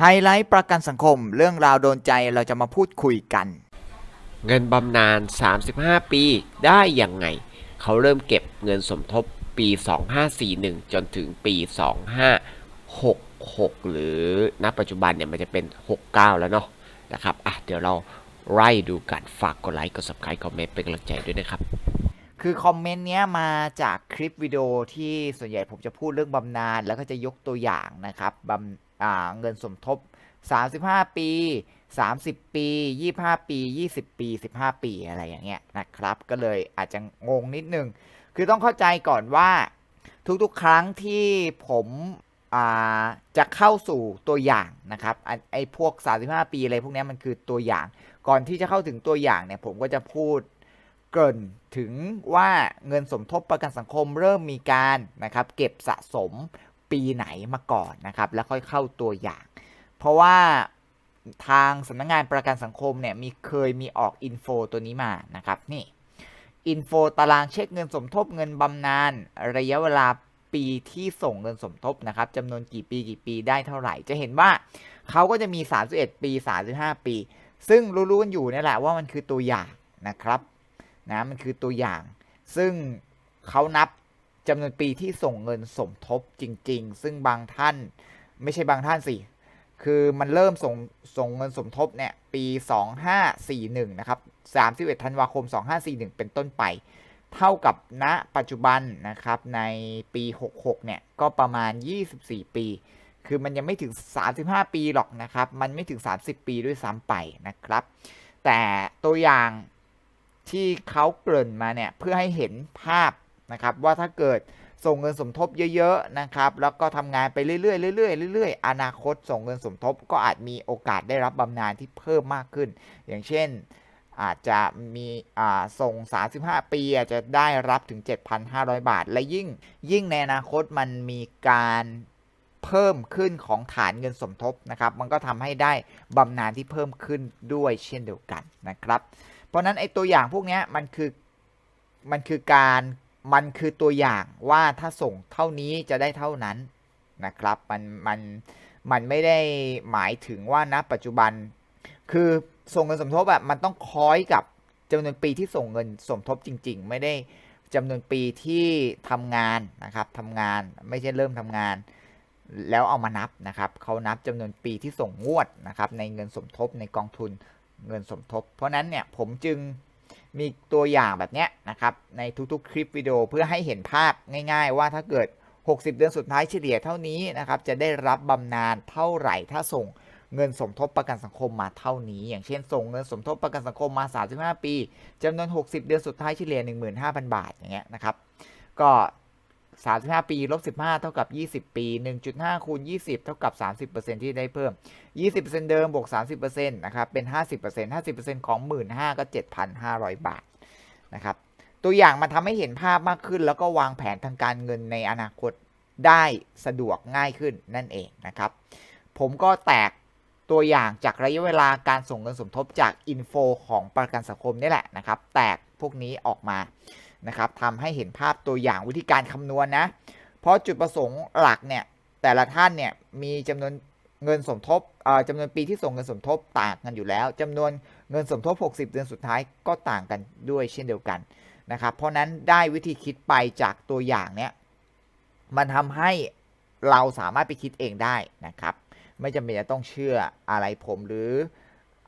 ไฮไลท์ประกันสังคม เรื่องราวโดนใจเราจะมาพูดคุยกัน เงินบำนาญ 35 ปีได้ยังไง เขาเริ่มเก็บเงินสมทบปี 2541 จนถึงปี 2566 หรือณปัจจุบันเนี่ยมันจะเป็น 69 แล้วเนาะนะครับอะเดี๋ยวเราไล่ดูกันฝากกดไลค์กด subscribe คอมเมนต์เป็นกำลังใจด้วยนะครับ คือคอมเมนต์เนี้ยมาจากคลิปวิดีโอที่ส่วนใหญ่ผมจะพูดเรื่องบำนาญแล้วก็จะยกตัวอย่างนะครับบำอ่า เงินสมทบ 35 ปี 30 ปี 25 ปี 20 ปี 15 ปีอะไรอย่างเงี้ยนะครับ ก็เลยอาจจะงงนิดนึง คือต้องเข้าใจก่อนว่าทุกๆ ครั้งที่ผมจะเข้าสู่ตัวอย่างนะครับไอ้พวก 35 ปีอะไรพวกนี้มันคือตัวอย่าง ก่อนที่จะเข้าถึงตัวอย่างเนี่ยผมก็จะพูดเกริ่นถึงว่าเงินสมทบประกันสังคมเริ่มมีการนะครับเก็บสะสม ปีไหนมาก่อนนะครับ แล้วค่อยเข้าตัวอย่าง เพราะว่าทางสำนักงงานประกันสังคมเนี่ยมีเคยมีออกอินโฟตัวนี้มานะครับนี่อินโฟตารางเช็คเงินสมทบเงินบำนาญระยะเวลาปีที่ส่งเงินสมทบนะครับจำนวนกี่ปีกี่ปีได้เท่าไหร่ จะเห็นว่าเขาก็จะมี 31 ปี 35 ปี ซึ่งรู้ๆกันอยู่นี่แหละว่ามันคือตัวอย่างนะครับนะมันคือตัวอย่าง ซึ่งเขานับ จำนวนปีที่ส่งเงินสมทบจริง ๆ ซึ่งบางท่านไม่ใช่บางท่านสิ คือมันเริ่มส่งส่งเงินสมทบเนี่ยปี 2541 นะครับ 31 ธันวาคม 2541 เป็นต้นไป เท่ากับณปัจจุบันนะครับในปี 66 เนี่ยก็ประมาณ 24 ปี คือมันยังไม่ถึง 35 ปีหรอกนะครับ มันไม่ถึง 30 ปีด้วยซ้ำไปนะครับ แต่ตัวอย่างที่เขาเกริ่นมาเนี่ยเพื่อให้เห็นภาพ นะครับว่าถ้าเกิดส่งเงินสมทบเยอะๆนะครับแล้วก็ทำงานไปเรื่อยๆเรื่อยๆเรื่อยๆอนาคตส่งเงินสมทบก็อาจมีโอกาสได้รับบำนาญที่เพิ่มมากขึ้น อย่างเช่นอาจจะมีอ่าส่ง 35 ปีอาจจะได้รับถึง 7,500 บาท และยิ่งยิ่งในอนาคตมันมีการเพิ่มขึ้นของฐานเงินสมทบนะครับ มันก็ทำให้ได้บำนาญที่เพิ่มขึ้นด้วยเช่นเดียวกันนะครับ เพราะนั้นไอ้ตัวอย่างพวกนี้มันคือมันคือการ มันคือตัวอย่างว่าถ้าส่งเท่านี้จะได้เท่านั้นนะครับ มันมันมันไม่ได้หมายถึงว่าณปัจจุบัน คือส่งเงินสมทบแบบมันต้องคล้อยกับจำนวนปีที่ส่งเงินสมทบจริง ๆ ไม่ได้จำนวนปีที่ทำงานนะครับทำงานไม่ใช่เริ่มทำงาน แล้วเอามานับนะครับเขานับจำนวนปีที่ส่งงวดนะครับในเงินสมทบในกองทุนเงินสมทบ เพราะนั้นเนี่ยผมจึง มีตัวอย่างแบบเนี้ยนะครับในทุกๆ คลิปวิดีโอเพื่อให้เห็นภาพง่าย ๆ ว่าถ้าเกิด 60 เดือนสุดท้ายเฉลี่ยเท่านี้นะครับจะได้รับบำนาญเท่าไหร่ถ้าส่งเงินสมทบประกันสังคมมาเท่านี้ อย่างเช่น ส่งเงินสมทบประกันสังคมมา 35 ปีจำนวน 60 เดือนสุดท้ายเฉลี่ย15,000 บาทอย่างเงี้ยนะครับก็ 35 ปีลบ15 เท่ากับ 20 ปี 1.5 คูณ 20 เท่ากับ 30%ที่ได้เพิ่ม 20%เดิมบวก 30%นะครับ เป็น 50% 50%ของ 15,000ก็ 7,500 บาท นะครับ ตัวอย่างมาทำให้เห็นภาพมากขึ้น แล้วก็วางแผนทางการเงินในอนาคตได้สะดวกง่ายขึ้นนั่นเองนะครับ ผมก็แตกตัวอย่างจากระยะเวลาการส่งเงินสมทบจากอินโฟของประกันสังคมนี่แหละนะครับ แตกพวกนี้ออกมา นะครับทำให้เห็นภาพตัวอย่างวิธีการคำนวณนะ เพราะจุดประสงค์หลักเนี่ยแต่ละท่านเนี่ยมีจำนวนเงินสมทบจำนวนปีที่ส่งเงินสมทบต่างกันอยู่แล้วจำนวนเงินสมทบ 60 เดือนสุดท้ายก็ต่างกันด้วยเช่นเดียวกันนะครับ เพราะนั้นได้วิธีคิดไปจากตัวอย่างเนี้ยมันทำให้เราสามารถไปคิดเองได้นะครับ ไม่จำเป็นจะต้องเชื่ออะไรผมหรือ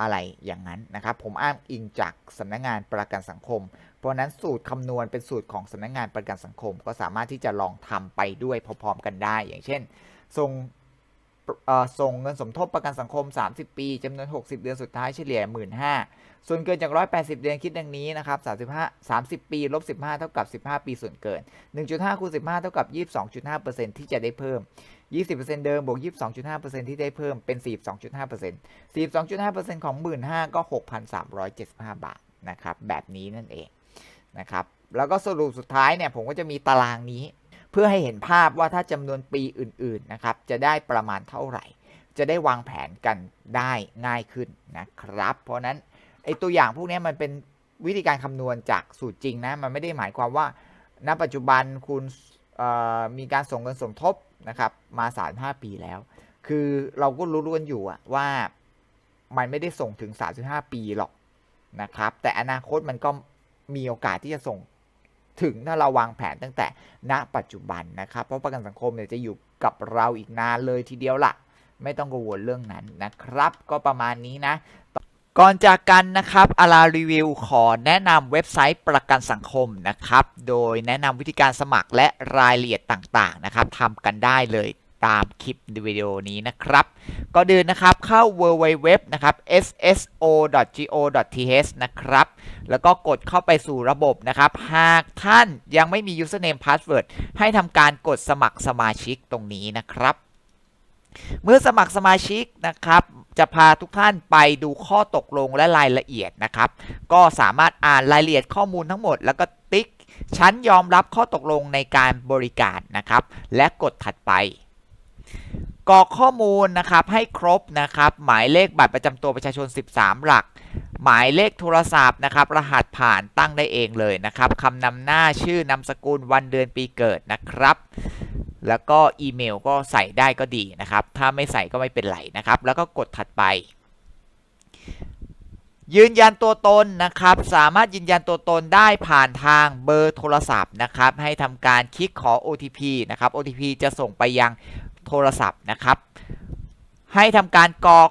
อะไรอย่างนั้นนะครับ ผมอ้างอิงจากสำนักงงานประกันสังคม เพราะนั้นสูตรคำนวณเป็นสูตรของสำนักงงานประกันสังคม ก็สามารถที่จะลองทำไปด้วยพร้อมๆกันได้ อย่างเช่น ส่งเอ่อส่งเงินสมทบประกันสังคม 30 ปีจำนวน 60 เดือนสุดท้ายเฉลี่ย 15,000ส่วนเกินจาก 180 เดือนคิดดังนี้นะครับ35 30 ปีลบ15 เท่ากับ 15 ปีส่วนเกิน 1.5คูณ15 เท่ากับ 22.5%ที่จะได้เพิ่ม 20%เดิมบวก 22.5%ที่ได้เพิ่มเป็น 42.5% 42.5%ของ 15,000ก็ 6,375 บาทนะครับแบบนี้นั่นเอง นะครับ แล้วก็สรุปสุดท้ายเนี่ยผมก็จะมีตารางนี้ เพื่อให้เห็นภาพว่าถ้าจำนวนปีอื่นๆนะครับจะได้ประมาณเท่าไหร่ จะได้วางแผนกันได้ง่ายขึ้นนะครับ เพราะนั้นไอตัวอย่างพวกนี้มันเป็นวิธีการคำนวณจากสูตรจริงนะมันไม่ได้หมายความว่า ณปัจจุบันคุณมีการส่งเงินสมทบนะครับมา35ปีแล้ว คือเราก็รู้ๆกันอยู่ว่ามันไม่ได้ส่งถึง 35 ปีหรอกนะครับ แต่อนาคตมันก็ มีโอกาสที่จะส่งถึงถ้าเราวางแผนตั้งแต่ณปัจจุบันนะครับ เพราะประกันสังคมเนี่ยจะอยู่กับเราอีกนานเลยทีเดียวล่ะ ไม่ต้องกังวลเรื่องนั้นนะครับ ก็ประมาณนี้นะ ก่อนจากกันนะครับอารารีวิวขอแนะนำเว็บไซต์ประกันสังคมนะครับ โดยแนะนำวิธีการสมัครและรายละเอียดต่างๆนะครับทำกันได้เลยตามคลิปวิดีโอนี้นะครับ ก็เดินนะครับเข้า www นะครับ sso.go.th นะครับ แล้วก็กดเข้าไปสู่ระบบนะครับ หากท่านยังไม่มี username password ให้ทำการกดสมัครสมาชิกตรงนี้นะครับ เมื่อสมัครสมาชิกนะครับ จะพาทุกท่านไปดูข้อตกลงและรายละเอียดนะครับ ก็สามารถอ่านรายละเอียดข้อมูลทั้งหมด แล้วก็ติ๊กฉันยอมรับข้อตกลงในการบริการนะครับ และกดถัดไปกรอกข้อมูลนะครับให้ครบนะครับ หมายเลขบัตรประจำตัวประชาชน 13 หลัก หมายเลขโทรศัพท์นะครับ รหัสผ่านตั้งได้เองเลยนะครับคำนำหน้าชื่อนามสกุลวันเดือนปีเกิดนะครับ แล้วก็อีเมลก็ใส่ได้ก็ดีนะครับ ถ้าไม่ใส่ก็ไม่เป็นไรนะครับ แล้วก็กดถัดไปยืนยันตัวตนนะครับ สามารถยืนยันตัวตนได้ผ่านทางเบอร์โทรศัพท์นะครับ ให้ทำการคลิกขอ OTP นะครับ OTP จะส่งไปยังโทรศัพท์นะครับ ให้ทำการกรอก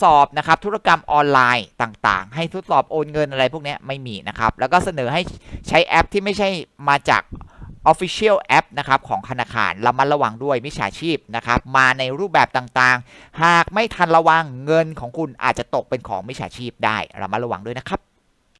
สอบนะครับธุรกรรมออนไลน์ต่างๆ ให้ทดสอบโอนเงินอะไรพวกนี้ไม่มีนะครับ แล้วก็เสนอให้ใช้แอปที่ไม่ใช่มาจาก Official App นะครับของธนาคารระมัดระวังด้วยมิจฉาชีพนะครับมาในรูปแบบต่างๆ หากไม่ทันระวังเงินของคุณอาจจะตกเป็นของมิจฉาชีพได้ระมัดระวังด้วยนะครับ